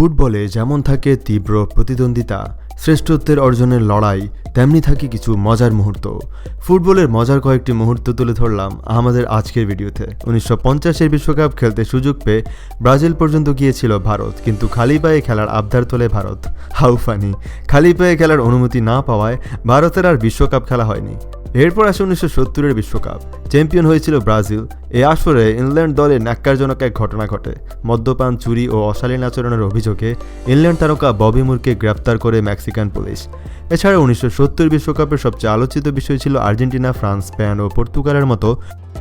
ফুটবলে যেমন থাকে তীব্র প্রতিদ্বন্দ্বিতা, শ্রেষ্ঠত্বের অর্জনের লড়াই, তেমনি থাকে কিছু মজার মুহূর্ত। ফুটবলের মজার কয়েকটি মুহূর্ত তুলে ধরলাম আমাদের আজকের ভিডিওতে। উনিশশো পঞ্চাশের বিশ্বকাপ খেলতে সুযোগ পেয়ে ব্রাজিল পর্যন্ত গিয়েছিল ভারত, কিন্তু খালি পায়ে খেলার আবদার তোলে ভারত। How funny! খালি পায়ে খেলার অনুমতি না পাওয়ায় ভারতের আর বিশ্বকাপ খেলা হয়নি। এরপর আসে উনিশশো সত্তরের বিশ্বকাপ। চ্যাম্পিয়ন হয়েছিল ব্রাজিল। এই আসরে ইংল্যান্ড দলে ন্যাক্কারজনক এক ঘটনা ঘটে। মদ্যপান চুরি ও অশালীন আচরণের অভিযোগে ইংল্যান্ড তারকা ববি মুরকে গ্রেপ্তার করে মেক্সিকান পুলিশ। এছাড়া উনিশশো সত্তর বিশ্বকাপের সবচেয়ে আলোচিত বিষয় ছিল আর্জেন্টিনা, ফ্রান্স, স্পেন ও পর্তুগালের মতো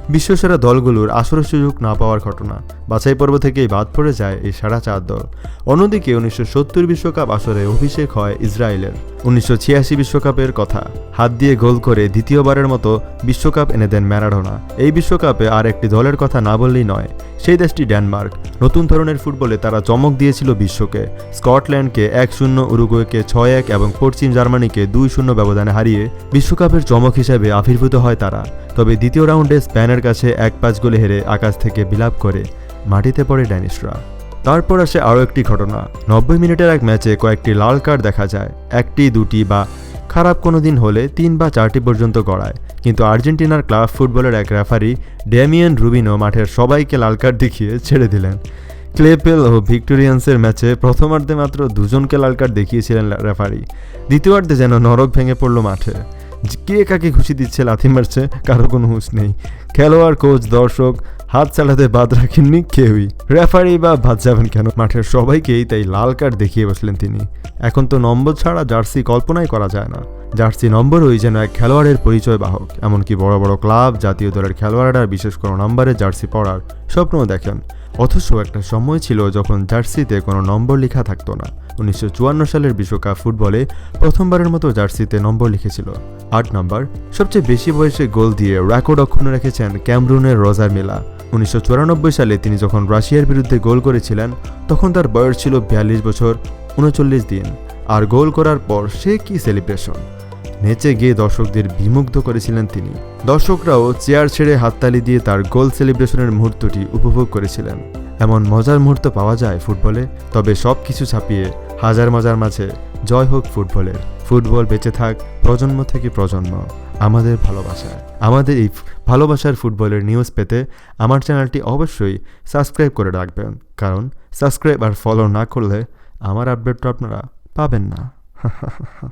বিশ্বসেরা দলগুলোর আসরের সুযোগ না পাওয়ার ঘটনা। বাছাই পর্ব থেকেই বাদ পড়ে যায় এই সাড়া চার দল। অন্যদিকে উনিশশো সত্তর বিশ্বকাপ আসরে অভিষেক হয় ইসরায়েলের। উনিশশো ছিয়াশি বিশ্বকাপের কথা, হাত দিয়ে গোল করে দ্বিতীয়বারের মতো বিশ্বকাপ এনে দেন ম্যারাডোনা। এই বিশ্বকাপে আর একটি দলের কথা না বললেই নয় সেই দেশটি ডেনমার্ক। নতুন ধরনের ফুটবলে তারা চমক দিয়েছিল বিশ্বকে। স্কটল্যান্ডকে এক শূন্য, উরুগুয়েকে ছয় এক এবং পশ্চিম জার্মানিকে দুই শূন্য ব্যবধানে হারিয়ে বিশ্বকাপের চমক হিসেবে আবির্ভূত হয় তারা। তবে দ্বিতীয় রাউন্ডে স্পেনের কাছে এক পাঁচ গোলে হেরে আকাশ থেকে বিলাপ করে মাটিতে পড়ে ড্যানিশরা। তারপর আসে আরও একটি ঘটনা। নব্বই মিনিটের এক ম্যাচে কয়েকটি লাল কার্ড দেখা যায়। একটি, দুটি বা খারাপ কোনো দিন হলে তিন বা চারটি পর্যন্ত গড়ায়। কিন্তু আর্জেন্টিনার ক্লাব ফুটবলের এক রেফারি ড্যামিয়ান রুবিনো মাঠের সবাইকে লাল কার্ড দেখিয়ে ছেড়ে দিলেন। ক্লেপেল ও ভিক্টোরিয়ান্সের ম্যাচে প্রথমার্ধে মাত্র দুজনকে লাল কার্ড দেখিয়েছিলেন রেফারি। দ্বিতীয়ার্ধে যেন নরক ভেঙে পড়ল মাঠে। কে কাকে খুশি দিচ্ছে লাথি মারছে, কারও কোনো হুঁশ নেই। খেলোয়াড় কোচ দর্শক, হাত চালাতে বাদ রাখেননি কেউই। রেফারি বা বাদ যাবেন কেন? মাঠের সবাইকেই তাই লাল কার্ড দেখিয়ে বসলেন তিনি। এখন তো নম্বর ছাড়া জার্সি কল্পনাই করা যায় না। জার্সি নম্বরই যেন এক খেলোয়াড়ের পরিচয় বাহক। এমনকি বড় বড় ক্লাব, জাতীয় দলের খেলোয়াড়রা বিশেষ কোনো নম্বরে জার্সি পরার স্বপ্নও দেখেন। অথচ একটা সময় ছিল যখন জার্সিতে কোনো নম্বর লেখা থাকতো না। উনিশশো চুয়ান্ন সালের বিশ্বকাপ ফুটবলে প্রথমবারের মতো জার্সিতে নম্বর লিখেছিল। আট নম্বর, সবচেয়ে বেশি বয়সে গোল দিয়ে রেকর্ড অক্ষুণ্ণ রেখেছেন ক্যামরুনের রজার মেলা। উনিশশো চুরানব্বই সালে তিনি যখন রাশিয়ার বিরুদ্ধে গোল করেছিলেন, তখন তার বয়স ছিল বিয়াল্লিশ বছর, উনচল্লিশ দিন। আর গোল করার পর সে কি সেলিব্রেশন নেচে গিয়ে দর্শকদের বিমুগ্ধ করেছিলেন তিনি। দর্শকরাও চেয়ার ছেড়ে হাততালি দিয়ে তার গোল সেলিব্রেশনের মুহূর্তটি উপভোগ করেছিলেন। এমন মজার মুহূর্ত পাওয়া যায় ফুটবলে, তবে সব কিছু ছাপিয়ে হাজার মজার মাঝে জয় হোক ফুটবলের। ফুটবল বেঁচে থাক প্রজন্ম থেকে প্রজন্ম, আমাদের ভালোবাসা আমাদের এই ভালোবাসার ফুটবলের নিউজ পেতে আমার চ্যানেলটি অবশ্যই সাবস্ক্রাইব করে রাখবেন, কারণ সাবস্ক্রাইব আর ফলো না করলে আমার আপডেটটা আপনারা পাবেন না।